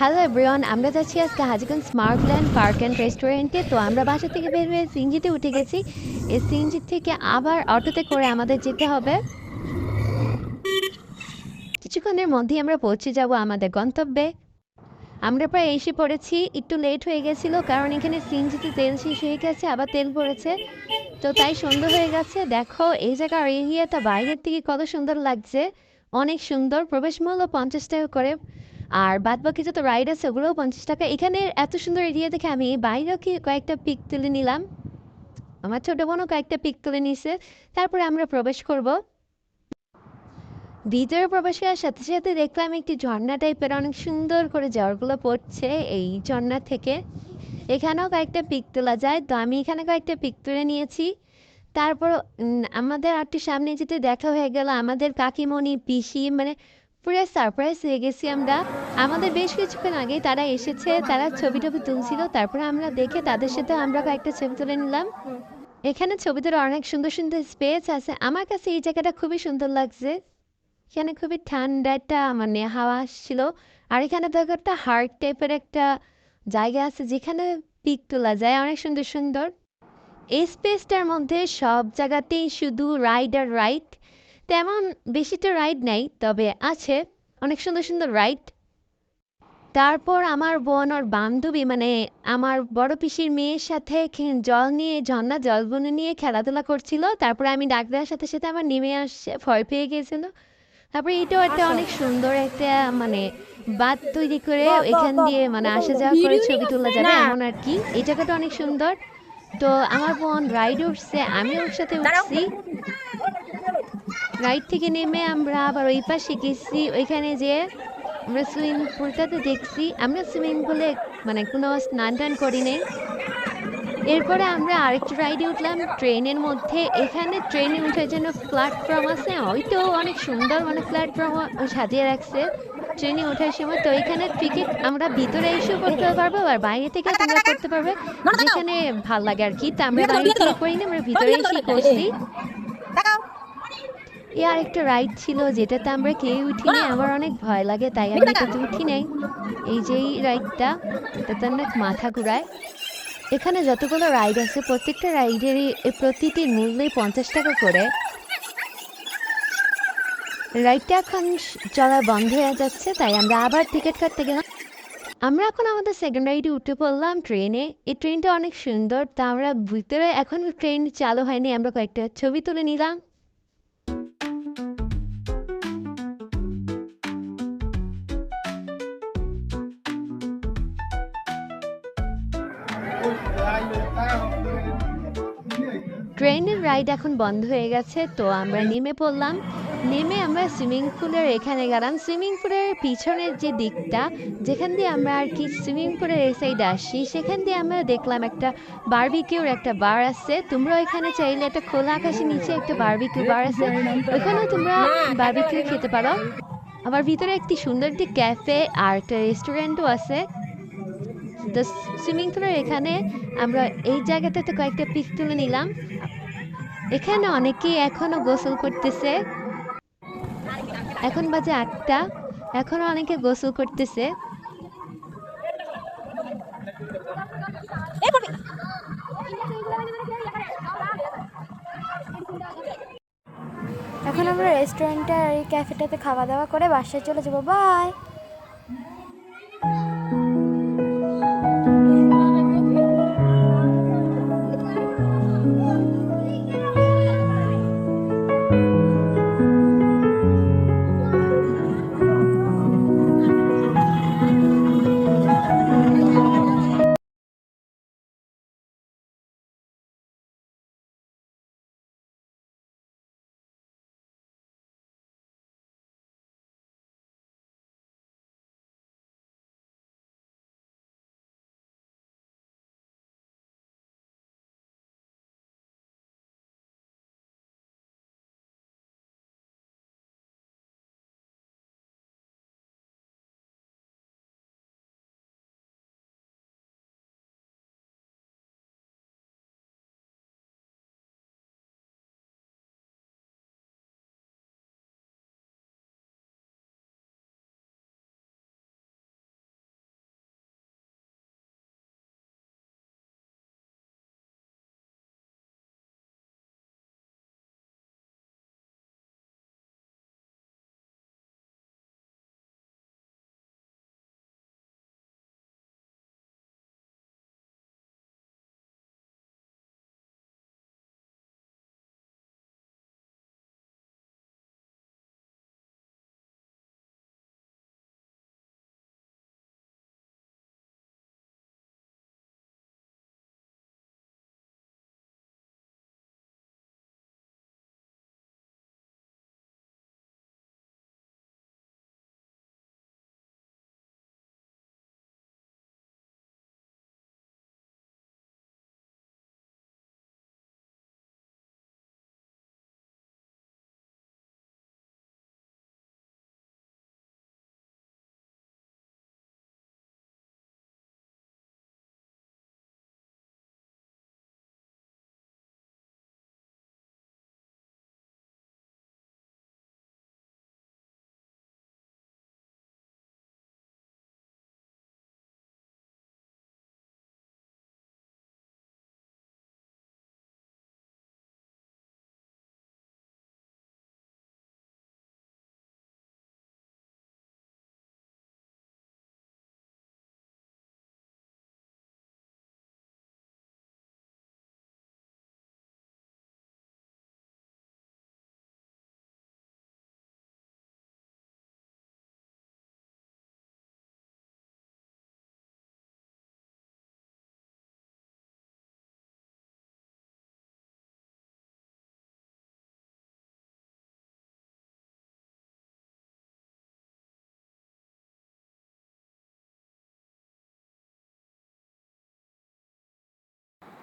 Hello everyone আমরা যাচ্ছি আজকে Hajiganj smart land park and রেস্টুরেন্টে তো আমরা বাসা থেকে বের হয়ে সিনজিতে উঠে গেছি। এই সিনজি থেকে আবার অটোতে করে আমাদের যেতে হবে। কিছুক্ষণের মধ্যেই আমরা পৌঁছে যাব আমাদের গন্তব্যে। আমরা প্রায় এসে পড়েছি। একটু লেট হয়ে গেছিল, কারণ এখানে সিনজিতে তেল শেষ হয়ে গেছে, আবার তেল পড়েছে। তো তাই সুন্দর হয়ে গেছে। দেখো, এই জায়গার এরিয়াটা বাইরের থেকে কত সুন্দর লাগছে। অনেক সুন্দর। প্রবেশ মূল্য পঞ্চাশ টাকা করে। আর বাদ বাকি যত রাইড আছে, ওগুলোও পঞ্চাশ টাকা। এখানে এত সুন্দর এরিয়া দেখে আমি বাইরেও কি কয়েকটা পিক তুলে নিলাম। আমার ছোটো বোনও কয়েকটা পিক তুলে নিছে। তারপরে আমরা প্রবেশ করব। ভিতরে প্রবেশ করার সাথে সাথে দেখলাম একটি ঝর্ণা টাইপের অনেক সুন্দর করে জ্বরগুলো পড়ছে এই ঝর্ণা থেকে। এখানেও কয়েকটা পিক তোলা যায়। তো আমি এখানে কয়েকটা পিক তুলে নিয়েছি। তারপর আমাদের আরটি সামনে যেতে দেখা হয়ে গেল। আমাদের কাকিমণি, পিসি মানে পুরো সারপ্রাইজ হয়ে গেছি আমরা। আমাদের বেশ কিছুক্ষণ আগে তারা এসেছে, তারা ছবি টবি তুলছিল, তারপরে আমরা দেখে তাদের সাথে আমরা কয়েকটা ছবি তুলে নিলাম। এখানে ছবি তোলার অনেক সুন্দর সুন্দর স্পেস আছে। আমার কাছে এই জায়গাটা খুবই সুন্দর লাগছে। এখানে খুবই ঠান্ডা একটা মানে হাওয়া আসছিল। আর এখানে দেখো একটা হার্ট টাইপের একটা জায়গা আছে, যেখানে পিক তোলা যায়, অনেক সুন্দর সুন্দর। এই স্পেসটার মধ্যে সব জায়গাতেই শুধু রাইড আর রাইড তেমন বেশিটা রাইড নেই তবে আছে। অনেক সুন্দর সুন্দর রাইড তারপর আমার বোন ওর বান্ধবী মানে আমার বড় পিসির মেয়ের সাথে জল নিয়ে ঝর্ণা জল বনে নিয়ে খেলাধুলা করছিল। তারপরে আমি ডাক দেওয়ার সাথে সাথে আমার নেমে আসছে ভয় পেয়ে গিয়েছিল তারপরে এটাও একটা অনেক সুন্দর একটা মানে বাদ তৈরি করে এখান দিয়ে মানে আসা যাওয়া করে ছবি তোলা যাবে এমন আর কি। এই জায়গাটা অনেক সুন্দর। তো আমার বোন রাইড উঠছে আমি ওর সাথে উঠছি। রাইড থেকে নেমে আমরা আবার ওই পাশে গেছি। ওইখানে যে আমরা সুইমিং পুলটাতে দেখছি। আমরা সুইমিং পুলে মানে কোনো স্নান টান করি নাই। এরপরে আমরা আরেকটা রাইডে উঠলাম ট্রেনের মধ্যে। এখানে ট্রেনে উঠার জন্য প্ল্যাটফর্ম আছে। ওইটাও অনেক সুন্দর মানে প্ল্যাটফর্ম সাজিয়ে রাখছে। ট্রেনে ওঠার সময় তো এখানে টিকিট আমরা ভিতরে এসে করতে পারব আর বাইরে থেকে তোমরা করতে পারবে। যেখানে ভালো লাগে আর কি। তা আমরা বাইরে থেকে করি না আমরা ভিতরে এসে করছি এ আরেকটা রাইড ছিল যেটাতে আমরা কেউ উঠিনি আমার অনেক ভয় লাগে তাই আমি এটাতে উঠি নাই। এই যে এই রাইডটা এটাতে অনেক মাথা ঘুরায় এখানে যতগুলো রাইড আছে প্রত্যেকটা রাইডেরই প্রতিটির মূল্যই পঞ্চাশ টাকা করে। রাইডটা এখন চলা বন্ধ হয়ে যাচ্ছে তাই আমরা আবার টিকিট কাটতে গেলাম। আমরা এখন আমাদের সেকেন্ড রাইডে উঠে পড়লাম ট্রেনে এই ট্রেনটা অনেক সুন্দর তা আমরা ভিতরে এখন ট্রেন চালু হয়নি আমরা কয়েকটা ছবি তুলে নিলাম। ট্রেনের রাইড এখন বন্ধ হয়ে গেছে তো আমরা নেমে পড়লাম। নেমে আমরা সুইমিং পুলের এখানে গেলাম। সুইমিং পুলের পিছনের যে দিকটা যেখান দিয়ে আমরা আর কি সুইমিং পুলের এই সাইডে আসি সেখান দিয়ে আমরা দেখলাম একটা বারবিকিউর একটা বার আছে। তোমরা এখানে চাইলে একটা খোলা আকাশের নিচে একটা বারবিকিউ বার আছে। ওখানেও তোমরা বারবিকিউ খেতে পারো। আবার ভিতরে একটি সুন্দর একটি ক্যাফে আর একটা রেস্টুরেন্টও আছে। তো সুইমিং পুলের এখানে আমরা এই জায়গাটাতে কয়েকটা পিক তুলে নিলাম। এখানে অনেকেই এখনও গোসল করতেছে। এখন বাজে আটটা। এখনও অনেকে গোসল করতেছে। এখন আমরা রেস্টুরেন্টে আর এই ক্যাফেটাতে খাওয়া দাওয়া করে বাসায় চলে যাব। বাই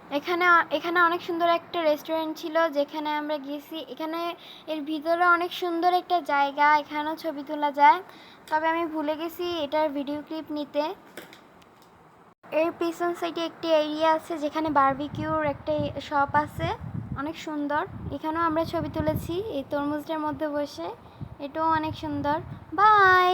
এখানে এখানে অনেক সুন্দর একটা রেস্টুরেন্ট ছিল যেখানে আমরা গেছি এখানে এর ভিতরে অনেক সুন্দর একটা জায়গা, এখানেও ছবি তোলা যায়। তবে আমি ভুলে গেছি এটার ভিডিও ক্লিপ নিতে। এর পিছন সাইডে একটি এরিয়া আছে যেখানে বারবিকিউর একটা শপ আছে। অনেক সুন্দর। এখানেও আমরা ছবি তুলেছি এই তরমুজটার মধ্যে বসে। এটাও অনেক সুন্দর। বাই